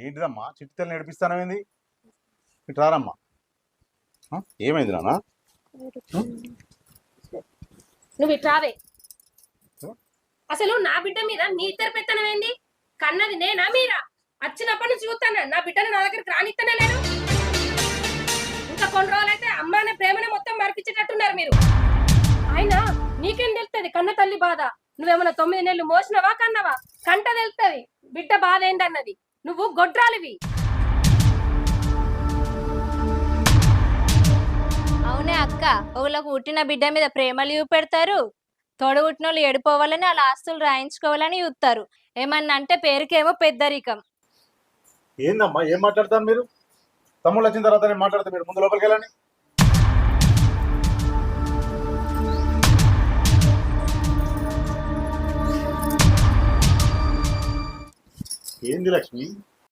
ఏంటిదమ్మా? చిట్టితల్ని నడిపిస్తానమేంది ఇటు రారమ్మా? ఏమైంది నాన్న? నువ్వు ఇట్రావే అసలు నా బిడ్డ మీద నీ ఇద్దరు పెత్తనం ఏంది కన్నది నేనా మీరా? వచ్చినప్పటి నుంచి చూస్తాను? నా బిడ్డను నా దగ్గరికి రానిత్తనే లేను ఇంకా కొన్ని రోజులైతే అమ్మ అనే ప్రేమనే మొత్తం మరిపించేటట్టున్నారు మీరు. అయినా నీకేం తెలుస్తుంది కన్న తల్లి బాధ. నువ్వేమన్నా తొమ్మిది నెలలు మోసినవా కన్నవా? కంట తెలుస్తుంది బిడ్డ బాధ ఏందన్నది? నువ్వు గొడ్రాలివి. అవునే అక్క ఒకళ్ళకు పుట్టిన బిడ్డ మీద ప్రేమలు చూపెడతారు తోడు పుట్టిన వాళ్ళు ఎడిపోవాలని వాళ్ళ ఆస్తులు రాయించుకోవాలని చూస్తారు. ఏమన్నా అంటే పేరుకేమో పెద్దరికం. ఏందమ్మా ఏం మాట్లాడతారు మీరు? తమ్ముళ్ళు వచ్చిన తర్వాత నేను మాట్లాడతా మీరు ముందు లోపలికి వెళ్ళండి. ఏంది లక్ష్మి